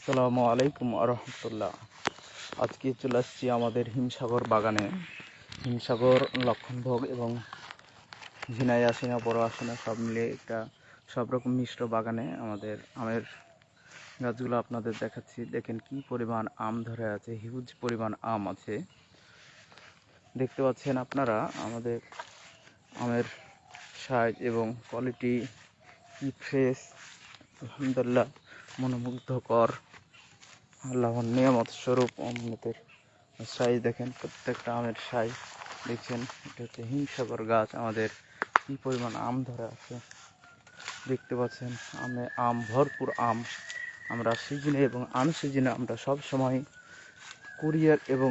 আসসালামু আলাইকুম রহমতুল্লাহ আজকে চলে আসছি আমাদের হিমসাগর বাগানে। হিমসাগর, লক্ষণভোগ এবং ঝিনাই আসিনা, বড় আসিনা, সব মিলে একটা সব রকম মিশ্র বাগানে আমাদের আমের গাছগুলো আপনাদের দেখাচ্ছি। দেখেন কি পরিমাণ আম ধরে আছে, হিউজ পরিমাণ আম আছে। দেখতে পাচ্ছেন আপনারা আমাদের আমের সাইজ এবং কোয়ালিটি কি ফ্রেশ, আলহামদুলিল্লাহ, মনোমুগ্ধকর। আল্লাহর নিয়ামত স্বরূপ আমাদের সাইজ দেখেন, প্রত্যেকটা আমের সাইজ দেখছেন, এটা হচ্ছে হিমসাগর গাছ, আমাদের কি পরিমাণ আম ধরে আছে দেখতে পাচ্ছেন, আমে আম, ভরপুর আম, আমরা সিজনে এবং আনসিজনে আমরা সব সময় কুরিয়ার এবং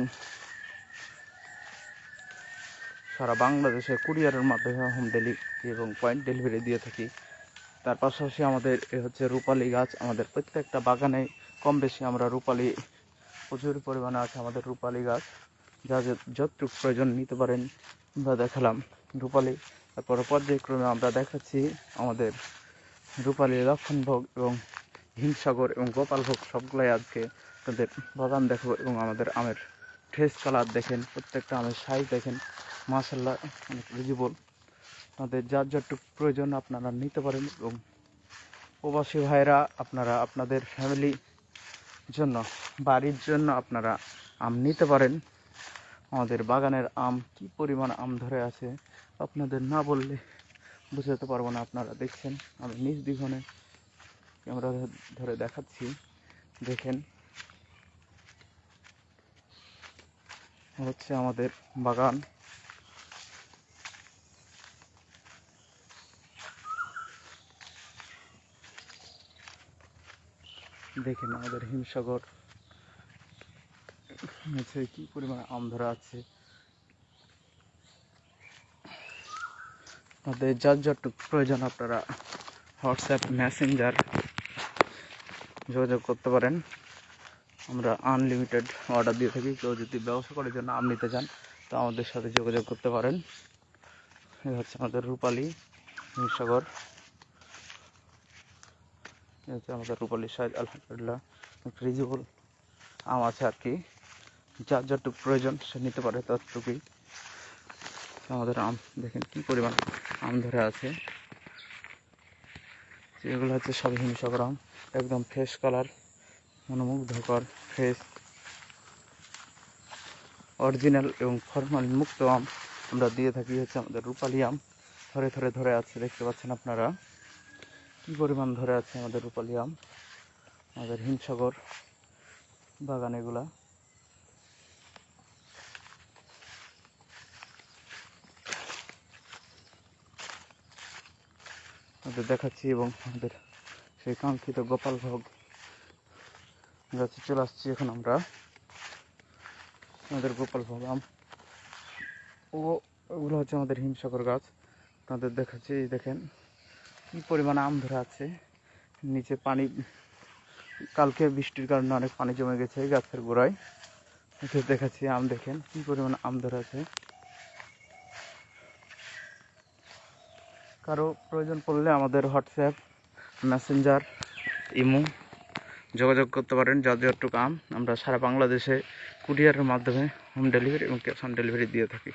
সারা বাংলাদেশে কুরিয়ারের মাধ্যমে হোম ডেলিভারি এবং পয়েন্ট ডেলিভারি দিয়ে থাকি। তার পাশাপাশি আমাদের এ হচ্ছে রূপালি গাছ। আমাদের প্রত্যেকটা বাগানে কম বেশি আমরা রূপালি, প্রচুর পরিমাণে আছে আমাদের রূপালি গাছ। যা যত- যতটুকু প্রয়োজন নিতে পারেন, আমরা দেখালাম রূপালি। তারপরে পর্যায়ক্রমে আমরা দেখাচ্ছি আমাদের রূপালি লক্ষণভোগ এবং হিমসাগর এবং গোপালভোগ। সবগুলাই আজকে তাদের বাগান দেখো এবং আমাদের আমের ফ্রেশ কালার দেখেন, প্রত্যেকটা আমের সাইজ দেখেন। মাসাল্লাহ অনেক রিজিবল আপনাদের যার যতটুকু প্রয়োজন আপনারা নিতে পারেন এবং প্রবাসী ভাইরা আপনারা আপনাদের ফ্যামিলি জন্য, বাড়ির জন্য আপনারা আম নিতে পারেন। আমাদের বাগানের আম কি পরিমাণ আম ধরে আছে আপনাদের না বললে বুঝাতে পারব না আপনারা দেখছেন। আমি নিজ দিঘনে ক্যামেরা ধরে দেখাচ্ছি। দেখেন। হচ্ছে আমাদের বাগান। দেখেন আমাদের হিমসাগর। হচ্ছে কি পরিমাণে আম ধরা আছে। আপনাদের যার যতটুকু প্রয়োজন আপনারা হোয়াটসঅ্যাপ মেসেঞ্জার যোগাযোগ করতে পারেন। আমরা আনলিমিটেড অর্ডার দিয়ে থাকি। কেউ যদি ব্যবসা করার জন্য আম নিতে চান, তো আমাদের সাথে যোগাযোগ করতে পারেন। হচ্ছে আমাদের রূপালী হিমসাগর। হচ্ছে আমাদের রূপালী সাইজ আলহামদুলিল্লাহ। রিজেবল আম আছে আর কি। যার যতটুকু প্রয়োজন, সে নিতে পারে ততটুকুই। আমাদের আম, দেখেন কি পরিমাণ আম ধরে আছে। যেগুলো হচ্ছে সব হিমসাগর আম, একদম ফ্রেশ কালার মনোমুগ্ধকর ফ্রেশ অরিজিনাল এবং ফরমালিন মুক্ত আম আমরা দিয়ে থাকি হচ্ছে আমাদের রূপালি আম। ধরে ধরে ধরে আছে, দেখতে পাচ্ছেন আপনারা। কি পরিমাণ ধরে আছে আমাদের রূপালি আম, আমাদের হিমসাগর বাগান এগুলা। আপনাদের দেখাচ্ছি এবং আমাদের সেই কাঙ্ক্ষিত গোপাল ভোগ গাছে চলে আসছি এখন আমরা। আমাদের গোপাল ভোগ আম ও ওগুলো হচ্ছে আমাদের হিমসাগর গাছ। আপনাদের দেখাচ্ছি দেখেন। কি পরিমাণ আম ধরে আছে? নিচে পানি, কালকে বৃষ্টির কারণে অনেক পানি জমে গেছে গাছের গোড়ায়। দেখাচ্ছি আম দেখেন, কি পরিমাণ আম ধরে আছে। কারও প্রয়োজন পড়লে আমাদের হোয়াটসঅ্যাপ, মেসেঞ্জার, ইমো যোগাযোগ করতে পারেন যতটুকু আম আমরা সারা বাংলাদেশে কুরিয়ারের মাধ্যমে হোম ডেলিভারি এবং ক্যাশ অন ডেলিভারি দিয়ে থাকি।